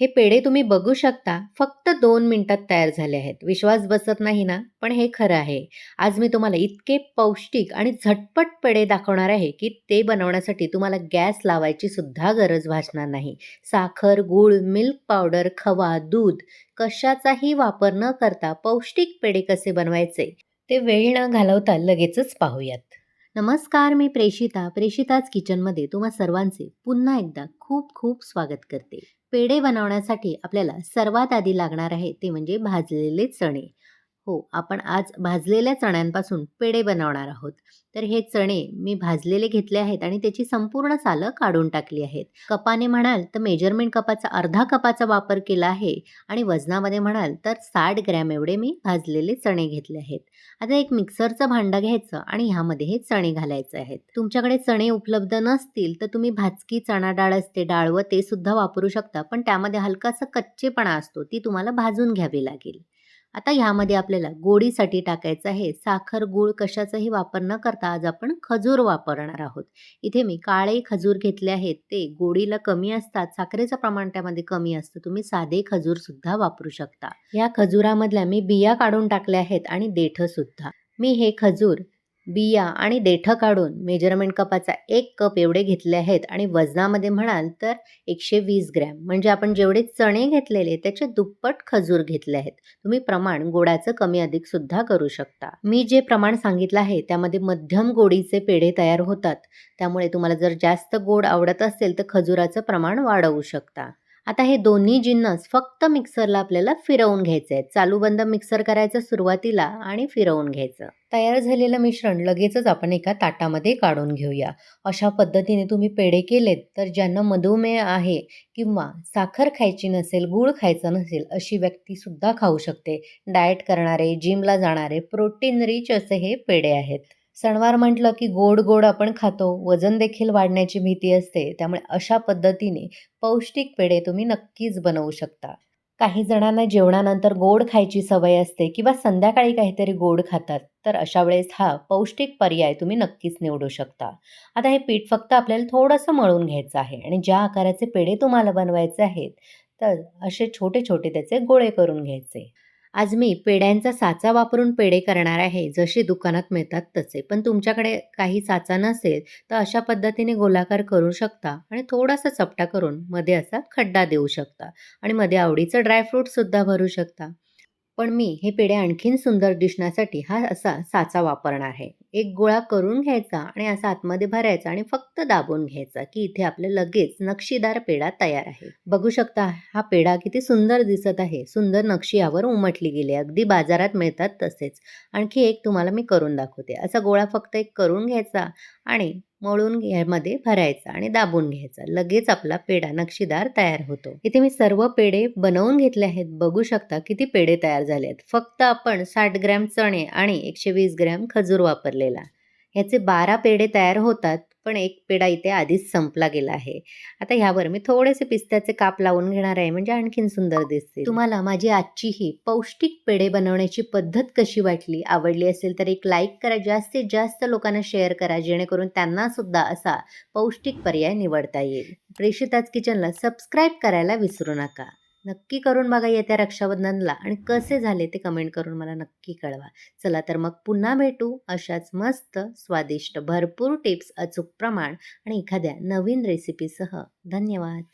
हे पेढे तुम्ही बघू शकता. फक्त दोन मिनिटात तयार झाले आहेत. विश्वास बसत नाही ना? पण हे खरं आहे. आज मी तुम्हाला इतके पौष्टिक आणि झटपट पेढे दाखवणार आहे की ते बनवण्यासाठी तुम्हाला गॅस लावायची सुद्धा गरज भासणार नाही. साखर गूळ मिल्क पावडर खवा दूध कशाचाही वापर न करता पौष्टिक पेढे कसे बनवायचे ते वेळ न घालवता लगेचच पाहूयात. नमस्कार मी प्रेषिता प्रेषिताच किचनमध्ये तुम्हा सर्वांचे पुन्हा एकदा खूप खूप स्वागत करते. पेढे बनवण्यासाठी आपल्याला सर्वात आधी लागणार आहे ते म्हणजे भाजलेले चणे. हो आपण आज भाजलेल्या चण्यांपासून पेढे बनवणार आहोत. तर हे चणे मी भाजलेले घेतले आहेत आणि त्याची संपूर्ण सालं काढून टाकली आहेत. कपाने म्हणाल तर मेजरमेंट कपाचा अर्धा कपाचा वापर केला आहे आणि वजनामध्ये म्हणाल तर साठ ग्रॅम एवढे मी भाजलेले चणे घेतले आहेत. आता एक मिक्सरचं भांडं घ्यायचं आणि ह्यामध्ये हे चणे घालायचे आहेत. तुमच्याकडे चणे उपलब्ध नसतील तर तुम्ही भाजकी चणा डाळ असते डाळ व ते सुद्धा वापरू शकता पण त्यामध्ये हलकासा कच्चेपणा असतो ती तुम्हाला भाजून घ्यावी लागेल. आता ह्यामध्ये आपल्याला गोडीसाठी टाकायचं आहे. साखर गूळ कशाचाही वापर न करता आज आपण खजूर वापरणार आहोत. इथे मी काळे खजूर घेतले आहेत. ते गोडीला कमी असतात. साखरेचं प्रमाण त्यामध्ये कमी असतं. तुम्ही साधे खजूर सुद्धा वापरू शकता. या खजुरामधल्या मी बिया काढून टाकल्या आहेत आणि देठ सुद्धा. मी हे खजूर बिया आणि देठं काढून मेजरमेंट कपाचा एक कप एवढे घेतले आहेत आणि वजनामध्ये म्हणाल तर एकशे वीस ग्रॅम. म्हणजे आपण जेवढे चणे घेतलेले त्याचे दुप्पट खजूर घेतले आहेत. तुम्ही प्रमाण गोडाचं कमी अधिक सुद्धा करू शकता. मी जे प्रमाण सांगितलं आहे त्यामध्ये मध्यम गोडीचे पेढे तयार होतात. त्यामुळे तुम्हाला जर जास्त गोड आवडत असेल तर खजुराचं प्रमाण वाढवू शकता. आता हे दोन्ही जिन्नस फक्त मिक्सरला आपल्याला फिरवून घ्यायचे आहेत. चालू बंद मिक्सर करायचं सुरुवातीला आणि फिरवून घ्यायचं. तयार झालेलं मिश्रण लगेचच आपण एका ताटामध्ये काढून घेऊया. अशा पद्धतीने तुम्ही पेढे केलेत तर ज्यांना मधुमेह आहे किंवा साखर खायची नसेल गूळ खायचं नसेल अशी व्यक्तीसुद्धा खाऊ शकते. डाएट करणारे जिमला जाणारे प्रोटीन रिच असे हे पेढे आहेत. सणवार म्हटलं की गोड गोड आपण खातो वजन देखील वाढण्याची भीती असते त्यामुळे अशा पद्धतीने पौष्टिक पेढे तुम्ही नक्कीच बनवू शकता. काही जणांना जेवणानंतर गोड खायची सवय असते किंवा संध्याकाळी काहीतरी गोड खातात तर अशा वेळेस हा पौष्टिक पर्याय तुम्ही नक्कीच निवडू शकता. आता हे पीठ फक्त आपल्याला थोडंसं मळून घ्यायचं आहे आणि ज्या आकाराचे पेढे तुम्हाला बनवायचे आहेत तर असे छोटे छोटे त्याचे गोळे करून घ्यायचे. आज मी पेढ्यांचा साचा वापरून पेढे करणार आहे. जसे दुकानात मिळतात तसे. पण तुमच्याकडे काही साचा नसेल तर अशा पद्धतीने गोलाकार करू शकता आणि थोडासा चपटा करून मध्ये असा खड्डा देऊ शकता. आणि मध्ये आवडीचं ड्रायफ्रूटसुद्धा भरू शकता. पण मी हे पेढे आणखीन सुंदर दिसण्यासाठी हा असा साचा वापरणार आहे. एक गोळा करून घ्यायचा आणि असा आतमध्ये भरायचा आणि फक्त दाबून घ्यायचा की इथे आपले लगेच नक्षीदार पेढा तयार आहे. बघू शकता हा पेढा किती सुंदर दिसत आहे. सुंदर नक्षी यावर उमटली गेली. अगदी बाजारात मिळतात तसेच. आणखी एक तुम्हाला मी करून दाखवते. असा गोळा फक्त एक करून घ्यायचा आणि मळून मध्ये भरायचा आणि दाबून घ्यायचा. लगेच आपला पेढा नक्षीदार तयार होतो. इथे मी सर्व पेढे बनवून घेतले आहेत. बघू शकता किती पेढे तयार झाले आहेत. फक्त आपण साठ ग्रॅम चणे आणि एकशे वीस ग्रॅम खजूर वापरलेला. ह्याचे बारा पेढे तयार होतात. पण एक पेढा इथे आधीच संपला गेला आहे. आता ह्यावर मी थोडेसे पिस्त्याचे काप लावून घेणार आहे म्हणजे आणखीन सुंदर दिसते तुम्हाला माझी आजची ही पौष्टिक पेढे बनवण्याची पद्धत कशी वाटली आवडली असेल तर एक लाईक करा जास्तीत जास्त लोकांना शेअर करा जेणेकरून त्यांना सुद्धा असा पौष्टिक पर्याय निवडता येईल. प्रेषिताज किचनला सबस्क्राईब करायला विसरू नका. नक्की करून बघा येत्या रक्षाबंधनला. आणि कसे झाले ते कमेंट करून मला नक्की कळवा. चला तर मग पुन्हा भेटू अशाच मस्त स्वादिष्ट भरपूर टिप्स अचूक प्रमाण आणि एखाद्या नवीन रेसिपीसह धन्यवाद.